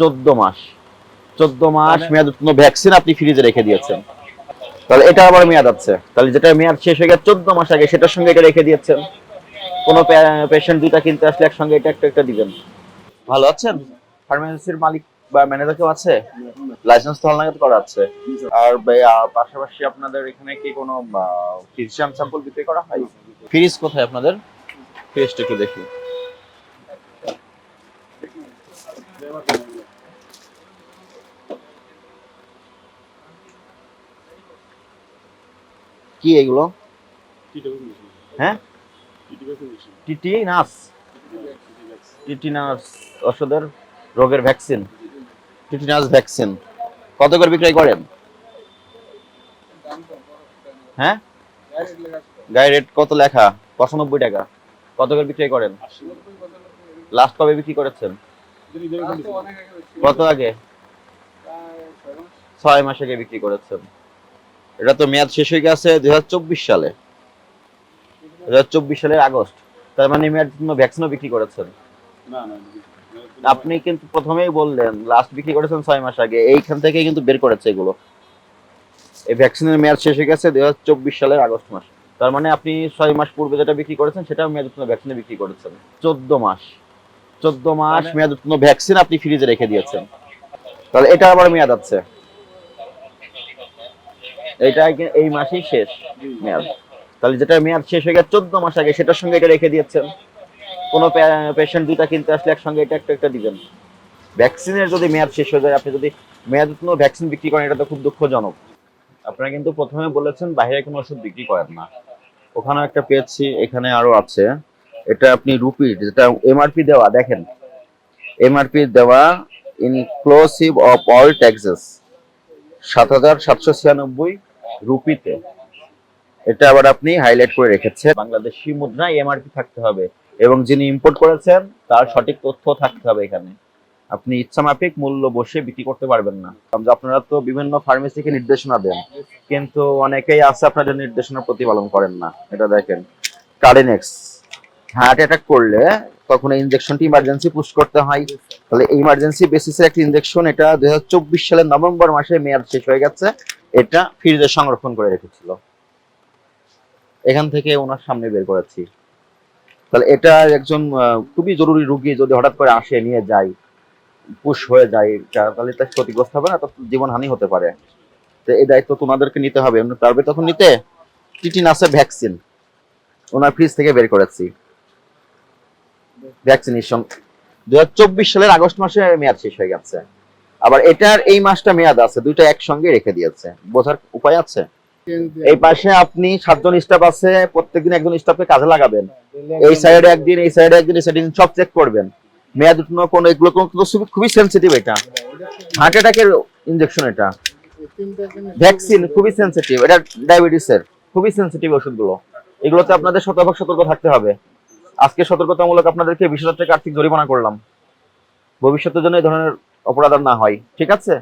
চোদ্দ মাস। চোদ্দ মাস মেয়াদ উত্তীর্ণ ভ্যাকসিন আপনি ফ্রিজে রেখে দিয়েছেন। তাহলে এটা আবার মেয়াদ আছে। তাহলে যেটা মেয়াদ শেষ হয়ে গেছে চোদ্দ মাস আগে সেটার সঙ্গে এটা রেখে দিয়েছেন। কোনো পেশেন্ট দুইটা কিনতে আসলে একসঙ্গে এটা একটা একটা দিবেন। ভালো আছেন? ফার্মেসির মালিক বা ম্যানেজার কেউ আছে? লাইসেন্স তো হালনাগাদ করা আছে। আর আর পাশাপাশি আপনাদের এখানে কি কোনো ফিজিশিয়ান স্যাম্পল বিক্রি করা হয়? ফ্রিজ কোথায় আপনাদের? ফ্রিজটা একটু দেখি। কি এগুলো হ্যাঁ? টিটি নাস টিটি নাস ওষুধের রোগের ভ্যাকসিন। টিটি নাস ভ্যাকসিন। কত করে বিক্রয় করেন? হ্যাঁ? গায়ে রেট কত লেখা? পঁচানব্বই টাকা। কত করে বিক্রয় করেন? লাস্ট কবে বিক্রি করেছেন? কত আগে? ছয় মাস আগে বিক্রি করেছেন। এটা তো মেয়াদ শেষ হয়ে গেছে দুই সালে। দুই সালের আগস্ট। তার মানে মেয়াদ ভ্যাকসিনও বিক্রি করেছেন? আপনি কিন্তু প্রথমেই বললেন লাস্ট বিক্রি করেছেন ছয় মাস আগে। এইখান থেকে কিন্তু বের করেছে এগুলো। এই ভ্যাকসিনের মেয়াদ শেষ হয়ে গেছে দুই হাজার চব্বিশ সালের আগস্ট মাস। তার মানে আপনি ছয় মাস পূর্বে যেটা বিক্রি করেছেন সেটাও মেয়াদ ভ্যাকসিনে বিক্রি করেছেন। চোদ্দ মাস। চোদ্দ মাস মেয়াদ উত্তীর্ণ ভ্যাকসিন আপনি ফ্রিজে রেখে দিয়েছেন। তাহলে এটা আবার মেয়াদ আছে। এটা এই মাসেই শেষ মেয়াদ। তাহলে যেটা মেয়াদ শেষ হয়ে গেছে চোদ্দ মাস আগে সেটার সঙ্গে এটা রেখে দিয়েছেন। কোনো পেশেন্ট দুইটা কিনতে আসলে একসঙ্গে এটা একটা একটা দিবেন। ভ্যাকসিনের যদি মেয়াদ শেষ হয়ে যায় আপনি যদি মেয়াদ উত্তীর্ণ ভ্যাকসিন বিক্রি করেন এটা তো খুব দুঃখজনক। আপনারা কিন্তু প্রথমে বলেছেন বাইরে কোনো ওষুধ বিক্রি করেন না। ওখানেও একটা পেয়েছি এখানে আরও আছে। এটা আপনি রুপি, যেটা এমআরপি দেওয়া, দেখেন। এমআরপি দেওয়া ইনক্লুসিভ অফ অল ট্যাক্সেস সাত হাজার সাতশো ছিয়ানব্বই রুপিতে। এটা আবার আপনি হাইলাইট করে রেখেছেন। বাংলাদেশি মুদ্রায় এমআরপি থাকতে হবে এবং যিনি ইম্পোর্ট করেছেন, তার সঠিক তথ্য থাকতে হবে এখানে। আপনি ইচ্ছা মাফিক মূল্য বসে বিক্রি করতে পারবেন না। আপনারা তো বিভিন্ন ফার্মেসিকে নির্দেশনা দেন, কিন্তু অনেকেই আছে আপনাদের নির্দেশনা প্রতিপালন করেন না। এটা দেখেন কার্ডিনেক্স হার্ট অ্যাটাক করলে তখন এই ইনজেকশনটি ইমার্জেন্সি পুশ করতে হয়। তাহলে ইমার্জেন্সি বেসিসের একটা ইনজেকশন এটা দুই সালের নভেম্বর মাসে মেয়াদ শেষ হয়ে গেছে। এটা ফ্রিজে সংরক্ষণ করে রেখেছিল। এখান থেকে ওনার সামনে বের করেছি। তাহলে এটা একজন খুবই জরুরি রুগী যদি হঠাৎ করে আসে, নিয়ে যায় পুশ হয়ে যায় তাহলে তার ক্ষতিগ্রস্ত হবে না জীবন হানি হতে পারে। তো এই দায়িত্ব তোমাদেরকে নিতে হবে। পারবে তখন নিতে? টিটিনাসের ভ্যাকসিন ওনার ফ্রিজ থেকে বের করেছি। ভ্যাকসিনেশন দু সালের আগস্ট মাসে মেয়াদ শেষ হয়ে গেছে। আবার এটার এই মাসটা মেয়াদ আছে, দুইটা একসঙ্গে রেখে দিয়েছে। বোঝার উপায় আছে? এই পাশে আপনি সাতজন স্টাফ আছে, প্রত্যেকদিন একজন স্টাফকে কাজে লাগাবেন। এই সাইডে একদিন, এই সাইডে একদিন, এই সাইডে সব চেক করবেন। মেয়াদ উত্তীর্ণ কোন, এগুলো কোন খুবই সেনসিটিভ এটা। হার্ট অ্যাটাকের ইনজেকশন এটা। ভ্যাকসিন খুবই সেনসিটিভ এটা ডায়াবেটিসের খুবই সেনসিটিভ ওষুধগুলো। এগুলোতে আপনাদের শতভাগ সতর্ক থাকতে হবে। আজকে সতর্কতামূলক আপনাদেরকে বিশ হাজার টাকা আর্থিক জরিমানা করলাম। ভবিষ্যতের জন্য এই ধরনের অপরাধ না হয়। ঠিক আছে?